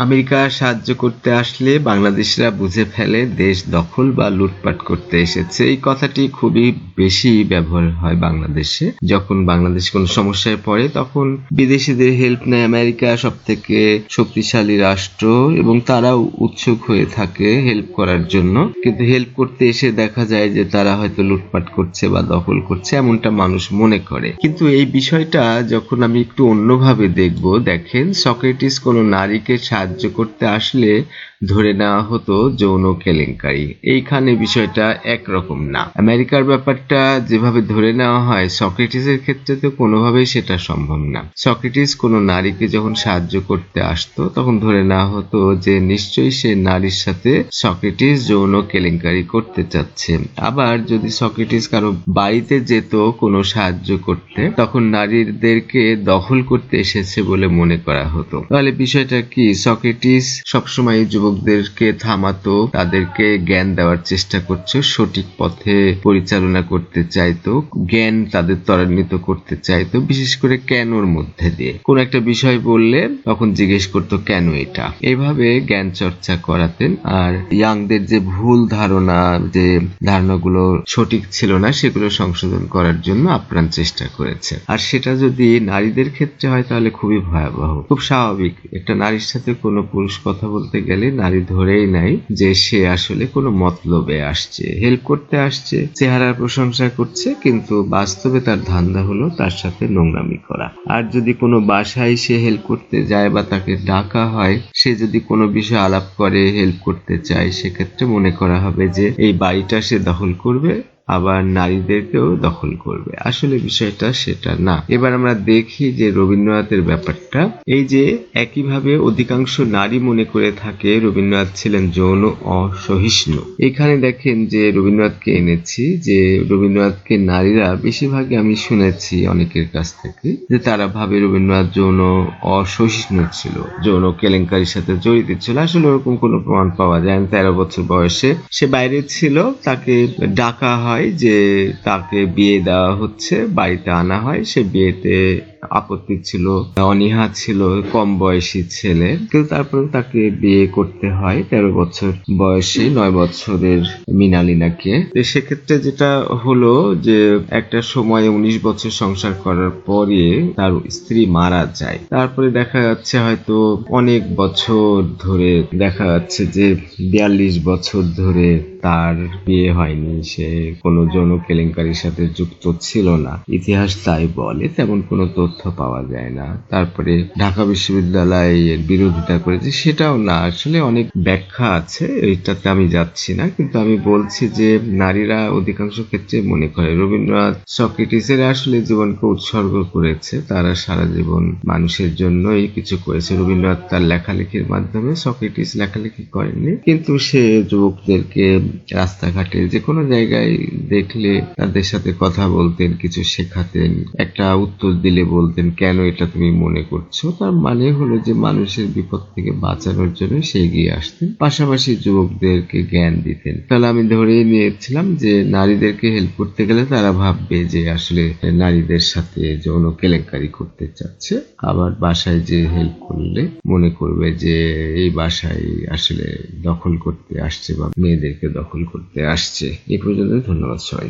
America সাহায্য করতে আসলে বাংলাদেশিরা বুঝে ফেলে দেশ দখল বা লুটপাট করতে এসেছে। এই কথাটি খুবই বেশি ব্যবহার হয় বাংলাদেশে। যখন বাংলাদেশ কোনো সমস্যায় পড়ে, তখন বিদেশিদের হেল্প নেয় আমেরিকা সব থেকে শক্তিশালী রাষ্ট্র এবং তারাও উৎসুক হয়ে থাকে হেল্প করার জন্য। কিন্তু হেল্প করতে এসে দেখা যায় যে তারা হয়তো লুটপাট করছে বা দখল করছে, এমনটা মানুষ মনে করে। কিন্তু এই বিষয়টা যখন আমি একটু অন্যভাবে দেখব, দেখেন, সক্রেটিস কোনো নারীকে সাহায্য করতে আসলে ধরে নেওয়া হতো যৌন কেলেঙ্কারি। এইখানে বিষয়টা একরকম না। আমেরিকার ব্যাপারটা যেভাবে ধরে নেওয়া হয়, সক্রেটিসের ক্ষেত্রে তো কোনোভাবেই সেটা সম্ভব না। সক্রেটিস কোনো নারীকে যখন সাহায্য করতে আসতো, তখন ধরে নেওয়া হতো যে নিশ্চয়ই সে নারীর সাথে সক্রেটিস যৌন কেলেঙ্কারি করতে চাচ্ছে। আবার যদি সক্রেটিস কারও বাড়িতে যেত কোনো সাহায্য করতে, তখন নারীদেরকে দখল করতে এসেছে বলে মনে করা হতো। তাহলে বিষয়টা কি? সক্রেটিস সবসময় যুবকদেরকে থামাতো, তাদেরকে জ্ঞান দেওয়ার চেষ্টা করছে, সঠিক পথে পরিচালনা করতে চাইতো, জ্ঞান তাদের ত্বরান্বিত করতে চাইতো, বিশেষ করে কেনর মধ্যে দিয়ে। কোন একটা বিষয় বললে তখন জিজ্ঞেস করতো, কেন এটা? এইভাবে জ্ঞান চর্চা করাতেন, আর ইয়াংদের যে ভুল ধারণা, যে ধারণাগুলো সঠিক ছিল না, সেগুলো সংশোধন করার জন্য আপ্রাণ চেষ্টা করেছে আর সেটা যদি নারীদের ক্ষেত্রে হয়, তাহলে খুবই ভয়াবহ, খুব স্বাভাবিক। একটা নারীর সাথে কোনো পুরুষ কথা বলতে গেলে নারী ধরেই নাই যে সে আসলে কোনো মতলবে আসছে। হেল্প করতে আসছে, চেহারার প্রশংসা করছে, কিন্তু বাস্তবে তার ধান্দা হলো তার সাথে নোংরামি করা। আর যদি কোনো বাসায় সে হেল্প করতে যায় বা তাকে ডাকা হয়, সে যদি কোনো বিষয়ে আলাপ করে হেল্প করতে চায়, সেক্ষেত্রে মনে করা হবে যে এই বাড়িটা সে দখল করবে আবার নারীদেরকেও দখল করবে। আসলে বিষয়টা সেটা না। এবার আমরা দেখি যে রবীন্দ্রনাথের ব্যাপারটা। এই যে একইভাবে অধিকাংশ নারী মনে করে থাকে রবীন্দ্রনাথ ছিলেন যৌন অসহিষ্ণু। এখানে দেখেন যে রবীন্দ্রনাথকে এনেছি যে রবীন্দ্রনাথকে নারীরা বেশিরভাগই আমি শুনেছি অনেকের কাছ থেকে যে তারা ভাবে রবীন্দ্রনাথ যৌন অসহিষ্ণু ছিল, যৌন কেলেঙ্কারির সাথে জড়িত ছিল। আসলে ওরকম কোনো প্রমাণ পাওয়া যায় না। তেরো বছর বয়সে সে বাইরে ছিল, তাকে ডাকা হয় যে তাকে বিয়ে দেওয়া হচ্ছে, বাড়িতে আনা হয়। সে বিয়েতে আপত্তি ছিল, অনীহা ছিল, কম বয়সী ছেলে। কিন্তু তারপরে তাকে বিয়ে করতে হয়, তেরো বছর বয়সে, নয় বছরের মিনালিনাকে তো সেক্ষেত্রে যেটা হলো যে একটা সময়ে উনিশ বছর সংসার করার পরে তার স্ত্রী মারা যায়। তারপরে দেখা যাচ্ছে হয়তো অনেক বছর ধরে দেখা যাচ্ছে যে বিয়াল্লিশ বছর ধরে তার বিয়ে হয়নি, সে কোনো যৌন কেলেঙ্কারির সাথে যুক্ত ছিল না। ইতিহাস তাই বলে তেমন কোনো তথ্য পাওয়া যায় না। তারপরে ঢাকা বিশ্ববিদ্যালয়ের বিরোধিতা করেছে সেটাও না। আসলে অনেক ব্যাখ্যা আছে এইটাতে আমি যাচ্ছি না। কিন্তু আমি বলছি যে নারীরা অধিকাংশ ক্ষেত্রে মনে করে রবীন্দ্রনাথ সক্রেটিসের আসলে জীবনকে উৎসর্গ করেছে। তারা সারা জীবন মানুষের জন্যই কিছু করেছে। রবীন্দ্রনাথ তার লেখালেখির মাধ্যমে সক্রেটিস লেখালেখি করেননি। কিন্তু সে যুবকদেরকে রাস্তাঘাটে যে কোনো জায়গায় দেখলে তাদের সাথে কথা বলতেন, কিছু শেখাতেন, একটা উত্তর দিলে বলতেন, কেন এটা তুমি মনে করছ? তার মানে হলো যে মানুষের বিপদ থেকে বাঁচানোর জন্য সে এগিয়ে আসতেন। পাশাপাশি যুবকদেরকে জ্ঞান দিতেন। তাহলে আমি ধরে নিয়েছিলাম যে নারীদেরকে হেল্প করতে গেলে তারা ভাববে যে আসলে নারীদের সাথে যৌন কেলেঙ্কারি করতে চাচ্ছে। আবার বাসায় যে হেল্প করলে মনে করবে যে এই বাসায় আসলে দখল করতে আসছে বা মেয়েদেরকে দখল করতে আসছে। এই পর্যন্ত ধন্যবাদ। ならはい